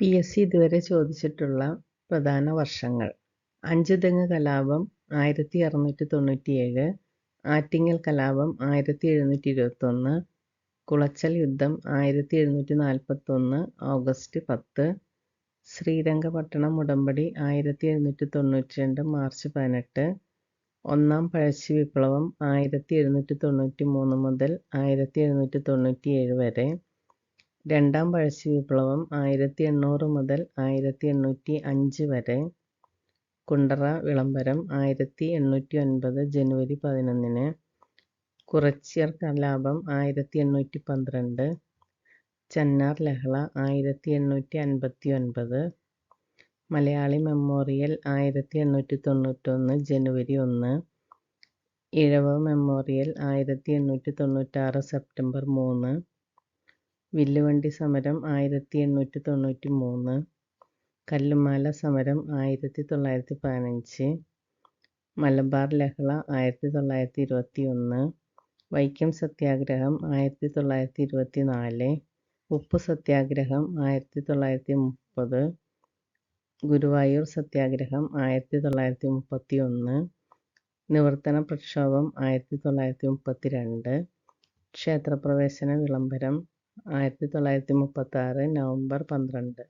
P S C ഇതുവരെ ചോദിച്ചിട്ടുള്ള പ്രധാന വർഷങ്ങൾ. അഞ്ചുതെങ്ങ് കലാപം ആയിരത്തി അറുന്നൂറ്റി തൊണ്ണൂറ്റിയേഴ് ആറ്റിങ്ങൽ കലാപം ആയിരത്തി എഴുന്നൂറ്റി ഇരുപത്തൊന്ന് കുളച്ചൽ യുദ്ധം ആയിരത്തി എഴുന്നൂറ്റി നാൽപ്പത്തൊന്ന് ഓഗസ്റ്റ് പത്ത് ശ്രീരംഗപട്ടണം ഉടമ്പടി ആയിരത്തി എഴുന്നൂറ്റി തൊണ്ണൂറ്റി രണ്ട് മാർച്ച് പതിനെട്ട് ഒന്നാം പഴശ്ശി വിപ്ലവം ആയിരത്തി എഴുന്നൂറ്റി തൊണ്ണൂറ്റി മൂന്ന് മുതൽ ആയിരത്തി എഴുന്നൂറ്റി തൊണ്ണൂറ്റി ഏഴ് വരെ രണ്ടാം പഴശ്ശി വിപ്ലവം ആയിരത്തി എണ്ണൂറ് മുതൽ ആയിരത്തി എണ്ണൂറ്റി അഞ്ച് വരെ കുണ്ടറ വിളംബരം ആയിരത്തി എണ്ണൂറ്റി ഒൻപത് ജനുവരി പതിനൊന്നിന് കുറച്ചിയർ കലാപം ആയിരത്തി എണ്ണൂറ്റി പന്ത്രണ്ട് ചന്നാർ ലഹള ആയിരത്തി എണ്ണൂറ്റി അൻപത്തി ഒൻപത് മലയാളി മെമ്മോറിയൽ ആയിരത്തി എണ്ണൂറ്റി തൊണ്ണൂറ്റൊന്ന് ജനുവരി ഒന്ന് ഇഴവ മെമ്മോറിയൽ ആയിരത്തി എണ്ണൂറ്റി തൊണ്ണൂറ്റാറ് സെപ്റ്റംബർ മൂന്ന് വില്ലുവണ്ടി സമരം ആയിരത്തി എണ്ണൂറ്റി തൊണ്ണൂറ്റി മൂന്ന് കല്ലുമാല സമരം ആയിരത്തി തൊള്ളായിരത്തി പതിനഞ്ച് മലബാർ ലഹള ആയിരത്തി തൊള്ളായിരത്തി ഇരുപത്തി ഒന്ന് വൈക്കം സത്യാഗ്രഹം ആയിരത്തി തൊള്ളായിരത്തി ഇരുപത്തി നാല് ഉപ്പ് സത്യാഗ്രഹം ആയിരത്തി തൊള്ളായിരത്തി മുപ്പത് ഗുരുവായൂർ സത്യാഗ്രഹം ആയിരത്തി തൊള്ളായിരത്തി മുപ്പത്തി ഒന്ന് നിവർത്തന പ്രക്ഷോഭം ആയിരത്തി തൊള്ളായിരത്തി മുപ്പത്തി രണ്ട് ക്ഷേത്രപ്രവേശന വിളംബരം ആയിരത്തി തൊള്ളായിരത്തി മുപ്പത്തി ആറ് നവംബർ പന്ത്രണ്ട്.